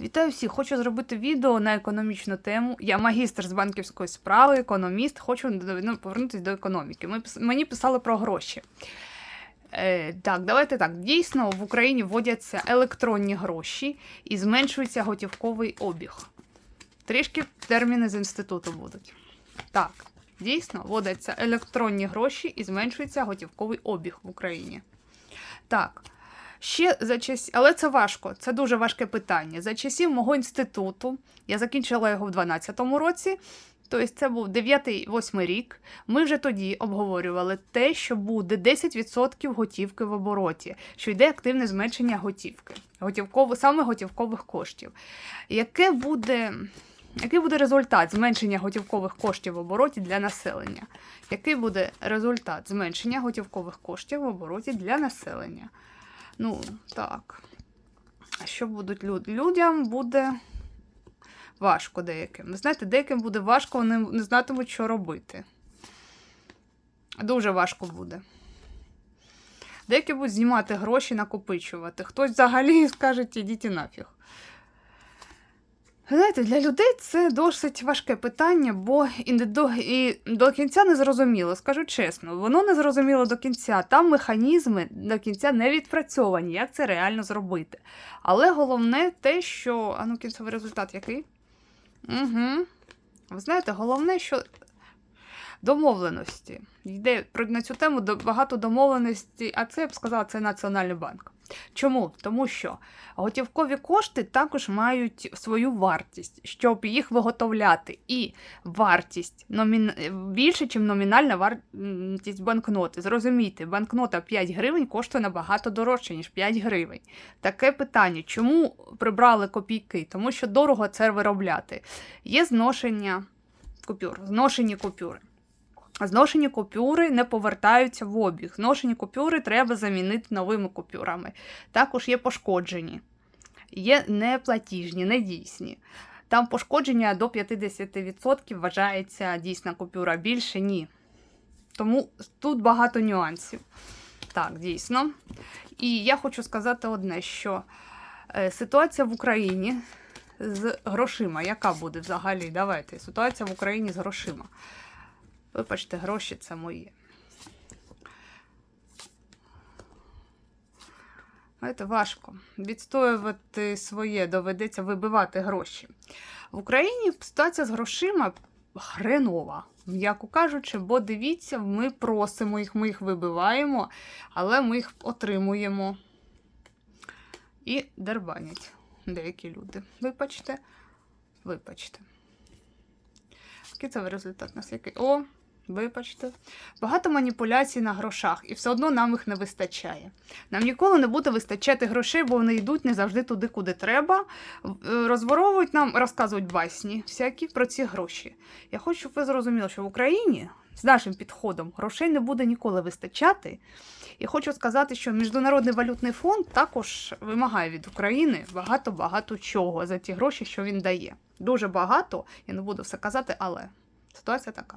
Вітаю всіх! Хочу зробити відео на економічну тему. Я магістр з банківської справи, економіст. Хочу ну, повернутися до економіки. Ми, мені писали про гроші. Е, так, давайте так. Дійсно, в Україні вводяться електронні гроші і зменшується готівковий обіг. Трішки терміни з інституту будуть. Так, дійсно, вводяться електронні гроші і зменшується готівковий обіг в Україні. Так. Ще за час, але це важко, це дуже важке питання. За часів мого інституту, я закінчила його в 12-му році, тобто це був 9-8 рік. Ми вже тоді обговорювали те, що буде 10% готівки в обороті, що йде активне зменшення готівки, готівково, саме готівкових коштів. Яке буде, який буде результат зменшення готівкових коштів в обороті для населення? Який буде результат зменшення готівкових коштів в обороті для населення? Ну, так. Що будуть люд? Людям буде важко деяким. Ви знаєте, деяким буде важко, вони не знатимуть, що робити. Дуже важко буде. Деякі будуть знімати гроші, накопичувати. Хтось взагалі скаже, ідіть і нафіг. Знаєте, для людей це досить важке питання, бо і до, і до кінця не зрозуміло, скажу чесно, воно не зрозуміло до кінця. Там механізми до кінця не відпрацьовані, як це реально зробити. Але головне те, що. А ну, кінцевий результат який? Угу. Ви знаєте, головне, що домовленості. Йде на цю тему багато домовленостей, а це я б сказала, це Національний банк. Чому? Тому що готівкові кошти також мають свою вартість, щоб їх виготовляти. І вартість номін... більше, ніж номінальна вартість банкноти. Зрозумійте, банкнота 5 гривень коштує набагато дорожче, ніж 5 гривень. Таке питання: чому прибрали копійки? Тому що дорого це виробляти. Є зношення купюр, зношені купюри. Зношені купюри не повертаються в обіг. Зношені купюри треба замінити новими купюрами. Також є пошкоджені, є неплатіжні, недійсні. Там пошкодження до 50% вважається дійсна купюра, більше ні. Тому тут багато нюансів. Так, дійсно. І я хочу сказати одне, що е, ситуація в Україні з грошима, яка буде взагалі? Давайте. Ситуація в Україні з грошима. Вибачте, гроші це мої. Знаєте, важко. Відстоювати своє доведеться вибивати гроші. В Україні ситуація з грошима хренова, м'яко кажучи, бо дивіться, ми просимо їх, ми їх вибиваємо, але ми їх отримуємо. І дербанять деякі люди. Вибачте, вибачте. Який результат у нас який? О, вибачте. Багато маніпуляцій на грошах, і все одно нам їх не вистачає. Нам ніколи не буде вистачати грошей, бо вони йдуть не завжди туди, куди треба. Е, Розворовують нам, розказують басні всякі про ці гроші. Я хочу, щоб ви зрозуміли, що в Україні з нашим підходом грошей не буде ніколи вистачати. І хочу сказати, що Міжнародний валютний фонд також вимагає від України багато-багато чого за ті гроші, що він дає. Дуже багато, я не буду все казати, але ситуація така.